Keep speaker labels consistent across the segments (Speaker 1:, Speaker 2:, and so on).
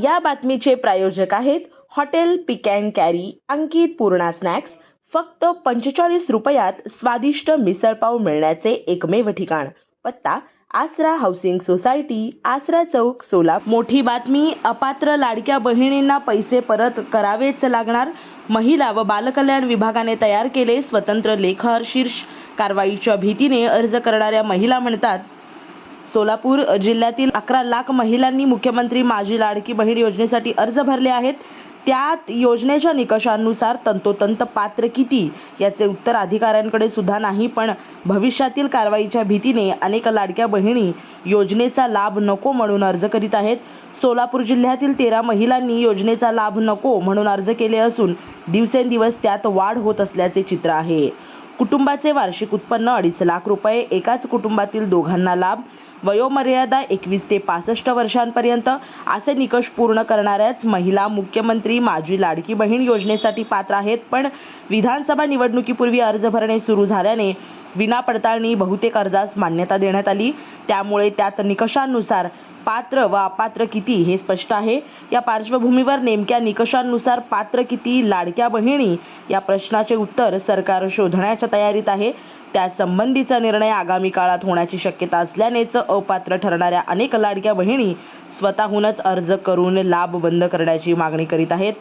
Speaker 1: या बातमीचे प्रायोजक आहेत hotel pick and carry Ankit Purna snacks. फक्त पंचेचाळीस रुपयात स्वादिष्ट मिसळपाव मिळण्याचे एकमेव ठिकाण. पत्ता आसरा हाऊसिंग सोसायटी आसरा चौक सोलापूर. मोठी बातमी अपात्र लाडक्या बहिणींना पैसे परत करावेच लागणार. महिला व बालकल्याण विभागाने तयार केले स्वतंत्र लेखार शीर्ष कारवाईच्या भीतीने अर्ज करणाऱ्या महिला म्हणतात सोलापूर जिल्ह्यातील अकरा लाख महिलांनी मुख्यमंत्री माझी लाडकी बहीण योजनेसाठी अर्ज भरले आहेत. त्यात योजनेच्या निकषांनुसार तंतोतंत पात्र किती याचे उत्तर अधिकाऱ्यांकडे सुद्धा नाही पण भविष्यातील कारवाईच्या भीतीने अनेक लाडक्या बहिणी योजनेचा लाभ नको म्हणून अर्ज करीत आहेत. सोलापूर जिल्ह्यातील तेरा महिलांनी योजनेचा लाभ नको म्हणून अर्ज केले असून दिवसेंदिवस त्यात वाढ होत असल्याचे चित्र आहे. कुटुंबाचे वार्षिक उत्पन्न अडीच लाख रुपये एकाच कुटुंबातील दोघांना लाभ. वयोमर्यादा एकवीस ते पासष्ट वर्षांपर्यंत असे निकष पूर्ण करणाऱ्याच महिला मुख्यमंत्री माझी लाडकी बहीण योजनेसाठी पात्र आहेत. पण विधानसभा निवडणुकीपूर्वी अर्ज भरणे सुरू झाल्याने विना पडताळणी बहुतेक अर्जास मान्यता देण्यात आली. त्यामुळे त्यात निकषांनुसार पात्र व अपात्र किती हे स्पष्ट आहे. या पार्श्वभूमीवर नेमक्या निकषांनुसार पात्र किती लाडक्या बहिणी? या प्रश्नाचे उत्तर सरकार शोधण्याच्या तयारीत आहे. त्यासंबंधीचा निर्णय आगामी काळात होण्याची शक्यता असल्यानेच अपात्र ठरणाऱ्या अनेक लाडक्या बहिणी स्वतःहूनच अर्ज करून लाभ बंद करण्याची मागणी करीत आहेत.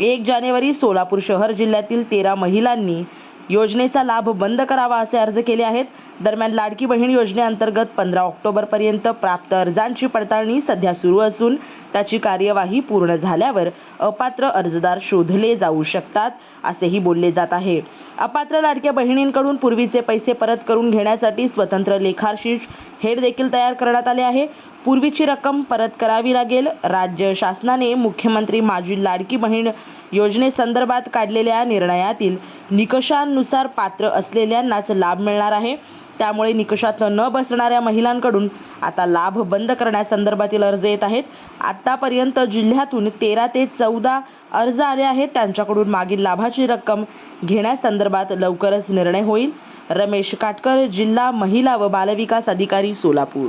Speaker 1: एक जानेवारी सोलापूर शहर जिल्ह्यातील तेरा महिलांनी योजनेचा लाभ बंद करावा असे अर्ज केले आहेत. दरम्यान लाडकी बहीण योजनेअंतर्गत पंधरा ऑक्टोबरपर्यंत प्राप्त अर्जांची पडताळणी सध्या सुरू असून त्याची कार्यवाही पूर्ण झाल्यावर अपात्र अर्जदार शोधले जाऊ शकतात असेही बोलले जात आहे. अपात्र लाडक्या बहिणींकडून पूर्वीचे पैसे परत करून घेण्यासाठी स्वतंत्र लेखाशीर्ष हेड देखील तयार करण्यात आले आहे. पूर्वीची रक्कम परत करावी लागेल. राज्य शासनाने मुख्यमंत्री माझी लाडकी बहीण योजनेसंदर्भात काढलेल्या निर्णयातील निकषांनुसार पात्र असलेल्यांनाच लाभ मिळणार आहे. त्यामुळे निकषात न बसणाऱ्या महिलांकडून आता लाभ बंद करण्यासंदर्भातील अर्ज येत आहेत. आत्तापर्यंत जिल्ह्यातून तेरा ते चौदा अर्ज आले आहेत. त्यांच्याकडून मागील लाभाची रक्कम घेण्यासंदर्भात लवकरच निर्णय होईल. रमेश काटकर जिल्हा महिला व बालविकास अधिकारी सोलापूर.